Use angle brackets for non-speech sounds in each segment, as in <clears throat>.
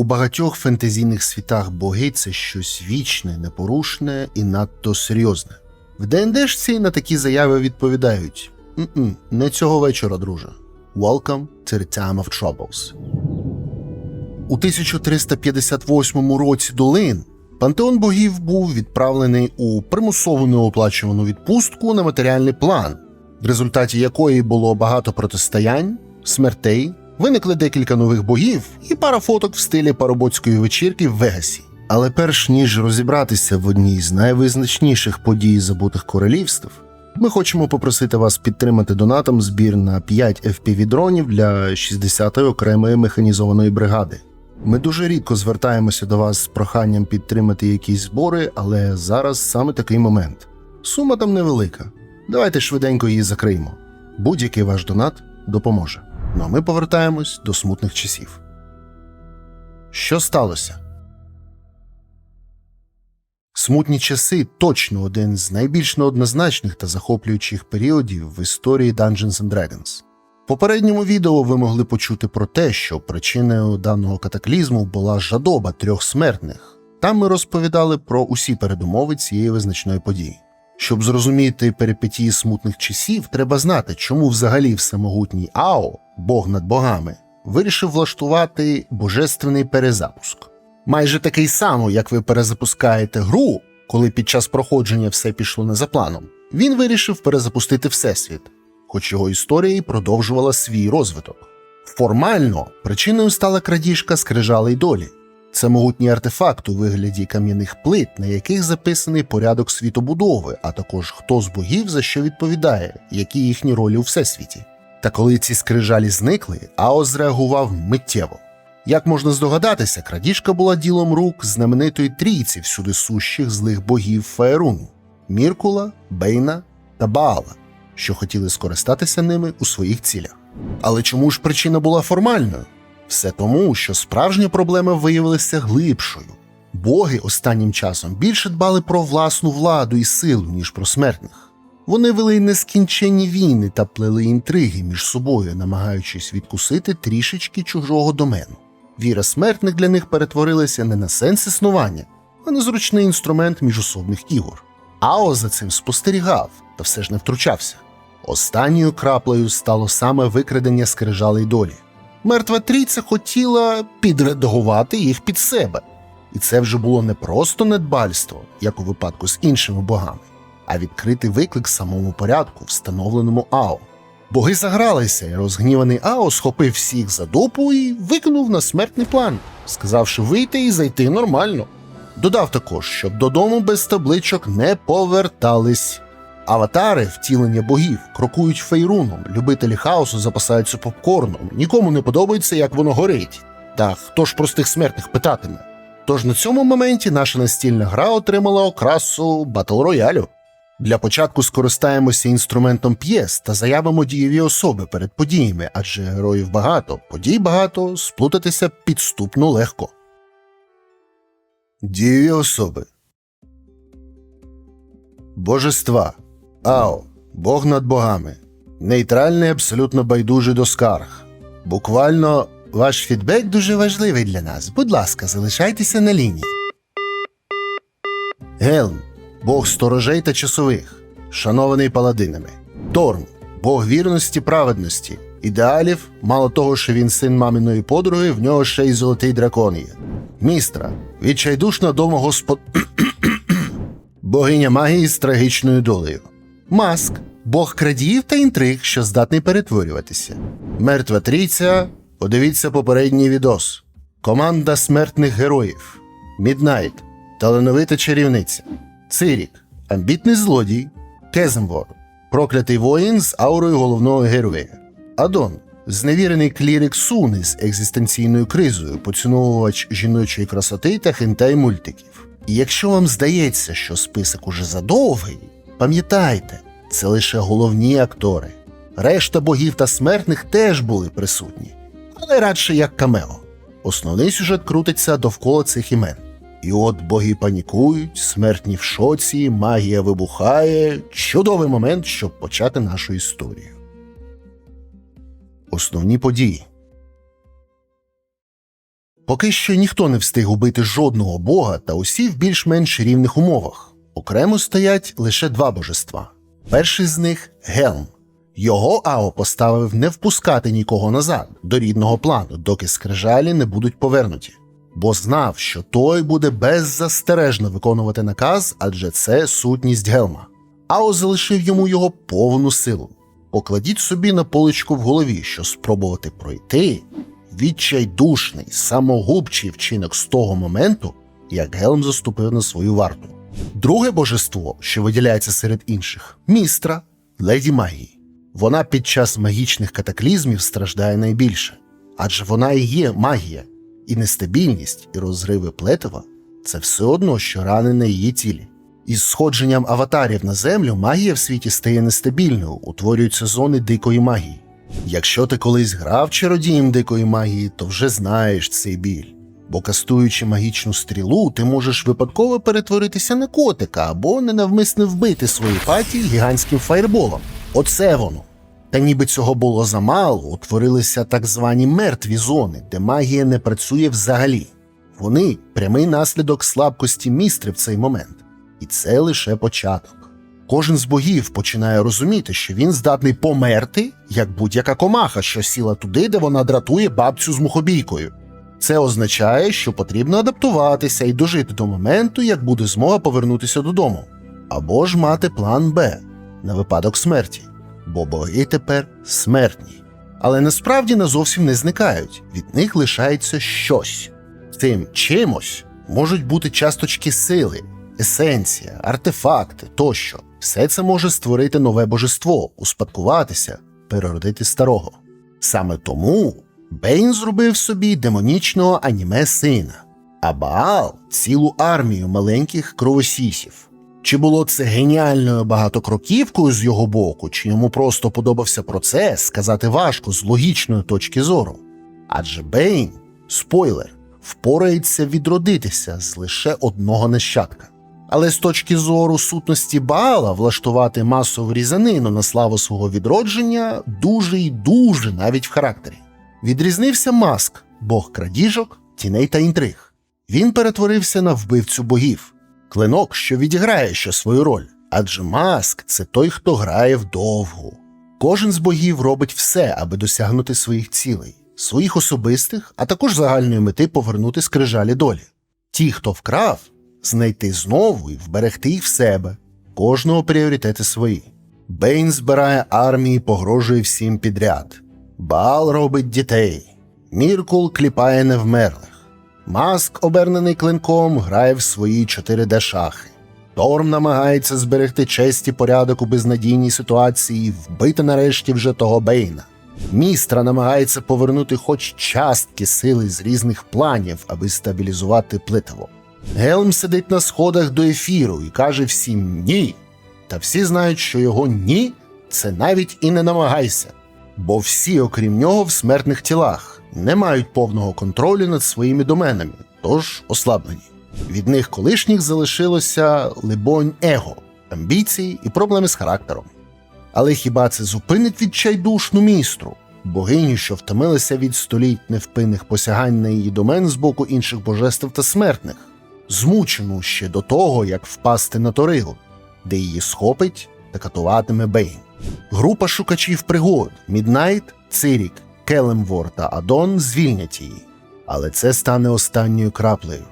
У багатьох фентезійних світах боги це щось вічне, непорушне і надто серйозне. В ДНДшці на такі заяви відповідають: «М-м, не цього вечора, друже. Welcome to the time of troubles. У 1358 році до Лин пантеон богів був відправлений у примусову неоплачувану відпустку на матеріальний план, в результаті якої було багато протистоянь, смертей, виникли декілька нових богів і пара фоток в стилі парубоцької вечірки в Вегасі. Але перш ніж розібратися в одній з найвизначніших подій забутих королівств, ми хочемо попросити вас підтримати донатом збір на 5 FPV-дронів для 60-ї окремої механізованої бригади. Ми дуже рідко звертаємося до вас з проханням підтримати якісь збори, але зараз саме такий момент. Сума там невелика. Давайте швиденько її закриємо. Будь-який ваш донат допоможе. Ну а ми повертаємось до смутних часів. Що сталося? Смутні часи точно один з найбільш неоднозначних та захоплюючих періодів в історії Dungeons and Dragons. В попередньому відео ви могли почути про те, що причиною даного катаклізму була жадоба трьох смертних. Там ми розповідали про усі передумови цієї визначної події. Щоб зрозуміти перипетії смутних часів, треба знати, чому взагалі всемогутній Ао, Бог над богами, вирішив влаштувати божественний перезапуск. Майже такий самий, як ви перезапускаєте гру, коли під час проходження все пішло не за планом. Він вирішив перезапустити Всесвіт, хоч його історія й продовжувала свій розвиток. Формально причиною стала крадіжка скрижалей долі. Це могутній артефакт у вигляді кам'яних плит, на яких записаний порядок світобудови, а також хто з богів за що відповідає, які їхні ролі у всесвіті. Та коли ці скрижалі зникли, Ао зреагував миттєво. Як можна здогадатися, крадіжка була ділом рук знаменитої трійці всюди сущих злих богів Фаеруну Міркула, Бейна та Баала, що хотіли скористатися ними у своїх цілях. Але чому ж причина була формальною? Все тому, що справжня проблема виявилася глибшою. Боги останнім часом більше дбали про власну владу і силу, ніж про смертних. Вони вели нескінченні війни та плели інтриги між собою, намагаючись відкусити трішечки чужого домену. Віра смертних для них перетворилася не на сенс існування, а на зручний інструмент міжособних ігор. Ао за цим спостерігав та все ж не втручався. Останньою краплею стало саме викрадення скрижалей долі. Мертва трійця хотіла підредагувати їх під себе. І це вже було не просто недбальство, як у випадку з іншими богами, а відкритий виклик самому порядку, встановленому Ао. Боги загралися, і розгніваний Ао схопив всіх за дупу і викинув на смертний план, сказавши вийти і зайти нормально. Додав також, щоб додому без табличок не повертались. Аватари, втілення богів, крокують фейруном, любителі хаосу запасаються попкорном, нікому не подобається, як воно горить. Та хто ж простих смертних питатиме? Тож на цьому моменті наша настільна гра отримала окрасу батл роялю. Для початку скористаємося інструментом п'єс та заявимо дієві особи перед подіями, адже героїв багато, подій багато, сплутатися підступно легко. Дієві особи Божества Ао, Бог над богами. Нейтральний, абсолютно байдужий до скарг. Буквально ваш фідбек дуже важливий для нас. Будь ласка, залишайтеся на лінії. Гелм, Бог сторожей та часових, шанований паладинами. Торн, Бог вірності, праведності, ідеалів, мало того, що він син маминої подруги, в нього ще й золотий дракон є. Містра, відчайдушна домогоспод... <coughs> Богиня магії з трагічною долею. Маск Бог крадіїв та інтриг, що здатний перетворюватися. Мертва трійця. Подивіться попередній відос. Команда смертних героїв. Міднайт. Талановита чарівниця. Цирік. Амбітний злодій. Кеземвор. Проклятий воїн з аурою головного героя. Адон. Зневірений клірик Суни з екзистенційною кризою, поціновувач жіночої красоти та хентай мультиків. І якщо вам здається, що список уже задовгий, пам'ятайте, це лише головні актори. Решта богів та смертних теж були присутні, але радше як камео. Основний сюжет крутиться довкола цих імен. І от боги панікують, смертні в шоці, магія вибухає. Чудовий момент, щоб почати нашу історію. Основні події. Поки що ніхто не встиг убити жодного бога, та усі в більш-менш рівних умовах. Окремо стоять лише два божества. Перший з них Гелм. Його Ао поставив не впускати нікого назад до рідного плану, доки скрижалі не будуть повернуті, бо знав, що той буде беззастережно виконувати наказ, адже це сутність Гелма. Ао залишив йому його повну силу. Покладіть собі на поличку в голові, що спробувати пройти відчайдушний, самогубчий вчинок з того моменту, як Гелм заступив на свою варту. Друге божество, що виділяється серед інших, містра, леді магії. Вона під час магічних катаклізмів страждає найбільше, адже вона і є магія, і нестабільність, і розриви плетива це все одно, що рани на її тілі. Із сходженням аватарів на землю магія в світі стає нестабільною, утворюються зони дикої магії. Якщо ти колись грав чародієм дикої магії, то вже знаєш цей біль. Бо кастуючи магічну стрілу, ти можеш випадково перетворитися на котика або ненавмисне вбити свою паті гігантським фаєрболом. Оце воно. Та ніби цього було замало, утворилися так звані мертві зони, де магія не працює взагалі. Вони прямий наслідок слабкості містри в цей момент. І це лише початок. Кожен з богів починає розуміти, що він здатний померти, як будь-яка комаха, що сіла туди, де вона дратує бабцю з мухобійкою. Це означає, що потрібно адаптуватися і дожити до моменту, як буде змога повернутися додому, або ж мати план Б на випадок смерті, бо боги тепер смертні. Але насправді не зовсім не зникають, від них лишається щось. Цим чимось можуть бути часточки сили, есенція, артефакти тощо. Все це може створити нове божество, успадкуватися, переродити старого. Саме тому Бейн зробив собі демонічного аніме сина, а Баал цілу армію маленьких кровосісів. Чи було це геніальною багатокроківкою з його боку, чи йому просто подобався процес, сказати важко з логічної точки зору? Адже Бейн, спойлер, впорається відродитися з лише одного нащадка. Але з точки зору сутності Баала влаштувати масову різанину на славу свого відродження дуже і дуже навіть в характері. Відрізнився маск, бог крадіжок, тіней та інтриг. Він перетворився на вбивцю богів, клинок, що відіграє ще свою роль. Адже маск це той, хто грає вдовгу. Кожен з богів робить все, аби досягнути своїх цілей, своїх особистих, а також загальної мети повернути скрижалі долі. Ті, хто вкрав, знайти знову і вберегти їх в себе, кожного пріоритети свої. Бейн збирає армії, погрожує всім підряд. Баал робить дітей, Міркул кліпає невмерлих. Маск, обернений клинком, грає в свої 4D шахи. Торм намагається зберегти честь і порядок у безнадійній ситуації і вбити нарешті вже того Бейна. Містра намагається повернути хоч частки сили з різних планів, аби стабілізувати плитво. Гелм сидить на сходах до ефіру і каже всім ні. Та всі знають, що його ні це навіть і не намагайся. Бо всі, окрім нього, в смертних тілах не мають повного контролю над своїми доменами, тож ослаблені. Від них колишніх залишилося либонь его, амбіції і проблеми з характером. Але хіба це зупинить відчайдушну містру, богиню, що втомилася від століть невпинних посягань на її домен з боку інших божеств та смертних, змучену ще до того, як впасти на Торигу, де її схопить та катуватиме Бейн. Група шукачів пригод Міднайт, Цирік, Келемвор та Адон звільнять її. Але це стане останньою краплею.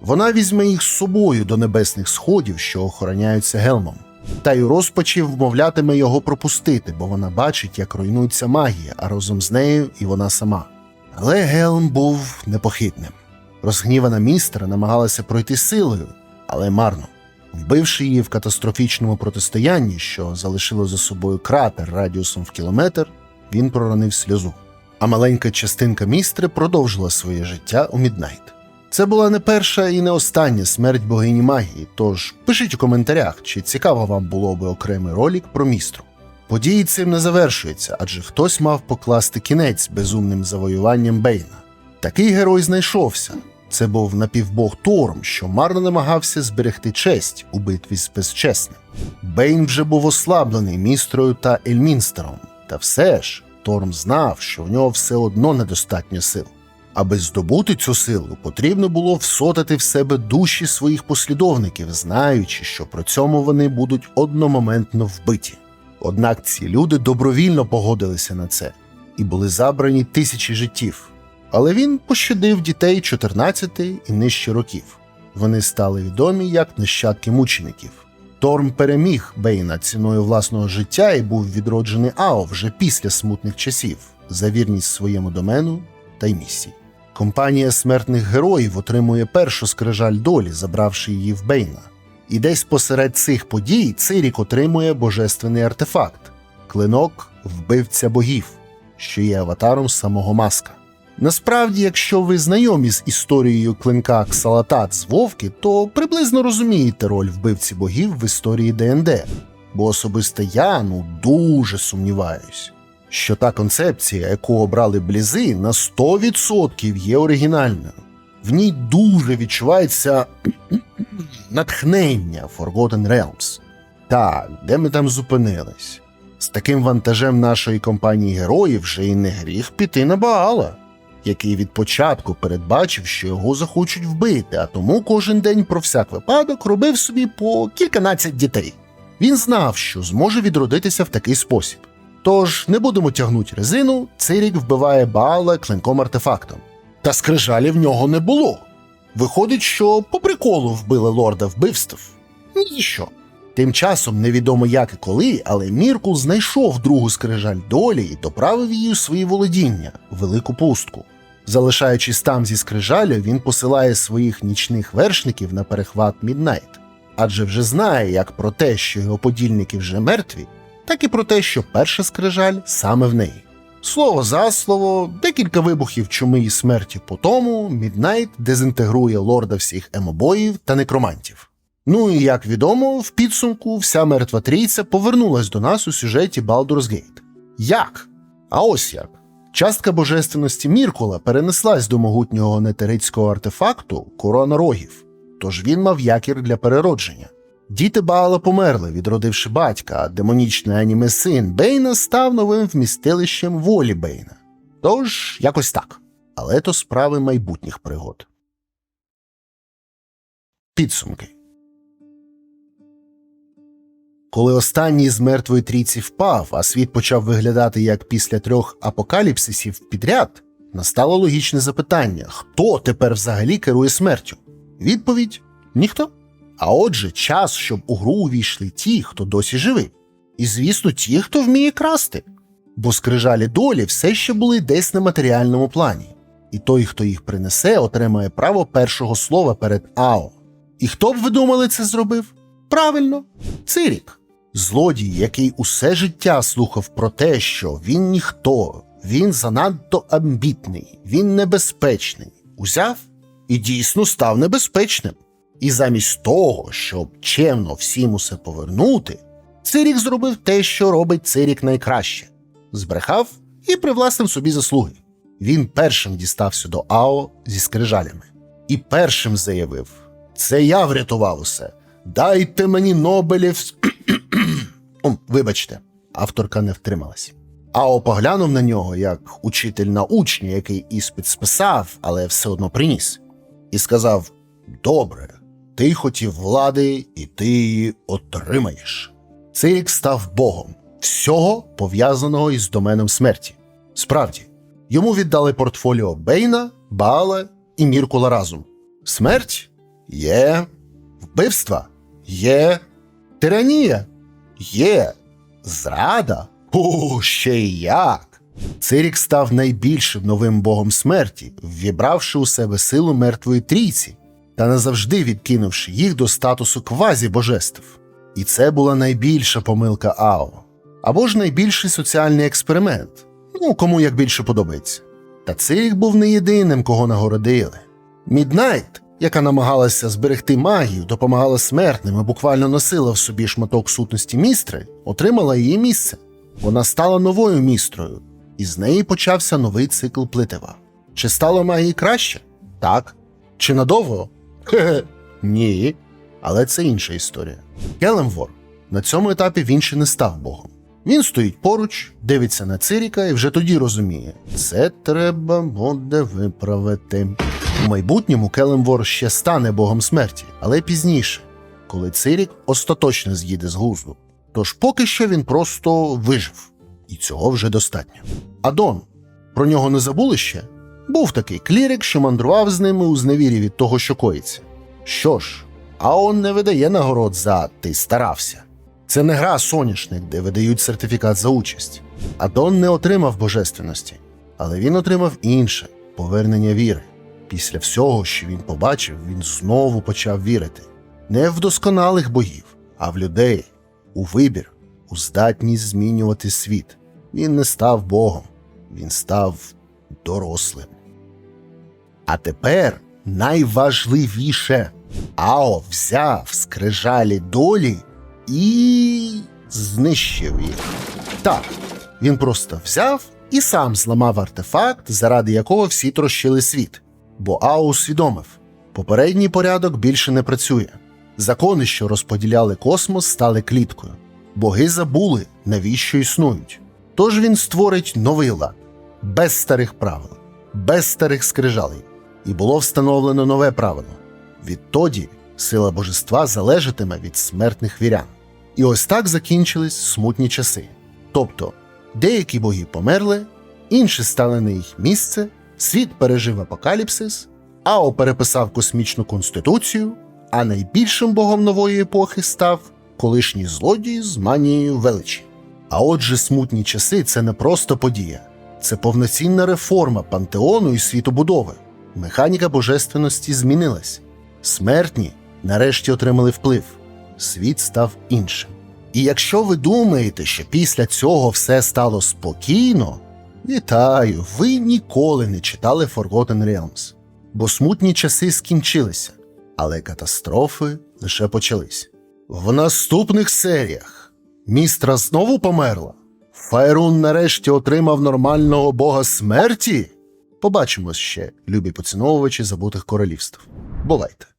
Вона візьме їх з собою до небесних сходів, що охороняються гелмом, та й у розпачі вмовлятиме його пропустити, бо вона бачить, як руйнується магія, а разом з нею і вона сама. Але Гелм був непохитним. Розгнівана містера намагалася пройти силою, але марно. Вбивши її в катастрофічному протистоянні, що залишило за собою кратер радіусом в кілометр, він проронив сльозу. А маленька частинка містри продовжила своє життя у Міднайт. Це була не перша і не остання смерть богині магії, тож пишіть у коментарях, чи цікаво вам було би окремий ролик про містру. Події цим не завершуються, адже хтось мав покласти кінець безумним завоюванням Бейна. Такий герой знайшовся. Це був напівбог Торм, що марно намагався зберегти честь у битві з безчесним. Бейн вже був ослаблений містрою та Ельмінстером, та все ж Торм знав, що в нього все одно недостатньо сил. Аби здобути цю силу, потрібно було всотати в себе душі своїх послідовників, знаючи, що при цьому вони будуть одномоментно вбиті. Однак ці люди добровільно погодилися на це і були забрані тисячі життів. Але він пощадив дітей 14 і нижче років. Вони стали відомі як нащадки мучеників. Торм переміг Бейна ціною власного життя і був відроджений Ао вже після смутних часів за вірність своєму домену та й місії. Компанія смертних героїв отримує першу скрижаль долі, забравши її в Бейна. І десь посеред цих подій Цирік отримує божественний артефакт клинок вбивця богів, що є аватаром самого маска. Насправді, якщо ви знайомі з історією клинка Ксалатат з Вовки, то приблизно розумієте роль вбивці богів в історії ДНД, бо особисто я ну дуже сумніваюсь, що та концепція, яку обрали блізи, на 100% є оригінальною. В ній дуже відчувається <clears throat> натхнення Forgotten Realms. Так, де ми там зупинились? З таким вантажем нашої компанії героїв вже й не гріх піти на Баала, який від початку передбачив, що його захочуть вбити, а тому кожен день про всяк випадок робив собі по кільканадцять дітей. Він знав, що зможе відродитися в такий спосіб. Тож не будемо тягнути резину, Цирік вбиває Баала клинком артефактом. Та скрижалі в нього не було. Виходить, що по приколу вбили лорда вбивств. Ні що. Тим часом невідомо як і коли, але Міркул знайшов другу скрижаль долі і доправив її у свої володіння велику пустку. Залишаючись там зі скрижалю, він посилає своїх нічних вершників на перехват Міднайт, адже вже знає як про те, що його подільники вже мертві, так і про те, що перша скрижаль саме в неї. Слово за слово, декілька вибухів чуми і смерті по тому, Міднайт дезінтегрує лорда всіх емобоїв та некромантів. Ну і як відомо, в підсумку вся мертва трійця повернулась до нас у сюжеті Baldur's Gate. Як? А ось як. Частка божественності Міркула перенеслась до могутнього нетерицького артефакту корона рогів, тож він мав якір для переродження. Діти Баала померли, відродивши батька, а демонічний аніме син Бейна став новим вмістилищем волі Бейна. Тож, якось так. Але то справи майбутніх пригод. Підсумки. Коли останній з мертвої трійці впав, а світ почав виглядати як після трьох апокаліпсисів підряд, настало логічне запитання: хто тепер взагалі керує смертю? Відповідь ніхто. А отже, час, щоб у гру увійшли ті, хто досі живий. І, звісно, ті, хто вміє красти. Бо скрижалі долі все ще були десь на матеріальному плані, і той, хто їх принесе, отримає право першого слова перед АО. І хто б ви думали це зробив? Правильно, Цирік. Злодій, який усе життя слухав про те, що він ніхто, він занадто амбітний, він небезпечний, узяв і дійсно став небезпечним. І замість того, щоб чемно всім усе повернути, Цирік зробив те, що робить Цирік найкраще збрехав і привласнив собі заслуги. Він першим дістався до Ао зі скрижалями і першим заявив: Це я врятував усе. Дайте мені Нобелів. О, вибачте, авторка не втрималась. Ао поглянув на нього як учитель на учня, який іспит списав, але все одно приніс, і сказав: Добре, ти хотів влади, і ти її отримаєш. Цирік став богом всього пов'язаного із доменом смерті. Справді, йому віддали портфоліо Бейна, Баала і Міркула разом. Смерть є, вбивства є, тиранія є, зрада. О, ще як. Цирік став найбільшим новим богом смерті, ввібравши у себе силу мертвої трійці та назавжди відкинувши їх до статусу квазі божеств. І це була найбільша помилка Ао. Або ж найбільший соціальний експеримент. Ну, кому як більше подобається. Та Цирік був не єдиним, кого нагородили. Міднайт, яка намагалася зберегти магію, допомагала смертним і буквально носила в собі шматок сутності містри, отримала її місце. Вона стала новою містрою, і з неї почався новий цикл плитива. Чи стало магії краще? Так. Чи надовго? Хе-хе. Ні. Але це інша історія. Келемвор на цьому етапі він ще не став богом. Він стоїть поруч, дивиться на Циріка і вже тоді розуміє: це треба буде виправити. У майбутньому Келемвор ще стане богом смерті, але пізніше, коли Цирік остаточно з'їде з глузду. Тож поки що він просто вижив, і цього вже достатньо. Адон, про нього не забули ще? Був такий клірик, що мандрував з ними у зневірі від того, що коїться. Що ж, Аон не видає нагород за ти старався. Це не гра соняшник, де видають сертифікат за участь. Адон не отримав божественності, але він отримав інше повернення віри. Після всього, що він побачив, він знову почав вірити не в досконалих богів, а в людей, у вибір, у здатність змінювати світ. Він не став Богом, він став дорослим. А тепер найважливіше Ао взяв скрижалі долі і знищив їх. Так, він просто взяв і сам зламав артефакт, заради якого всі трощили світ. Бо Ао усвідомив, попередній порядок більше не працює. Закони, що розподіляли космос, стали кліткою. Боги забули, навіщо існують. Тож він створить новий лад, без старих правил, без старих скрижалей. І було встановлено нове правило. Відтоді сила божества залежатиме від смертних вірян. І ось так закінчились смутні часи. Тобто, деякі боги померли, інші стали на їх місце, світ пережив апокаліпсис, Ао переписав космічну конституцію, а найбільшим богом нової епохи став колишній злодій з манією величі. А отже, смутні часи це не просто подія, це повноцінна реформа пантеону і світобудови. Механіка божественності змінилась. Смертні нарешті отримали вплив, світ став іншим. І якщо ви думаєте, що після цього все стало спокійно, вітаю, ви ніколи не читали Forgotten Realms, бо смутні часи скінчилися, але катастрофи лише почались. В наступних серіях містра знову померла. Файрун нарешті отримав нормального бога смерті. Побачимось ще, любі поціновувачі забутих королівств. Бувайте!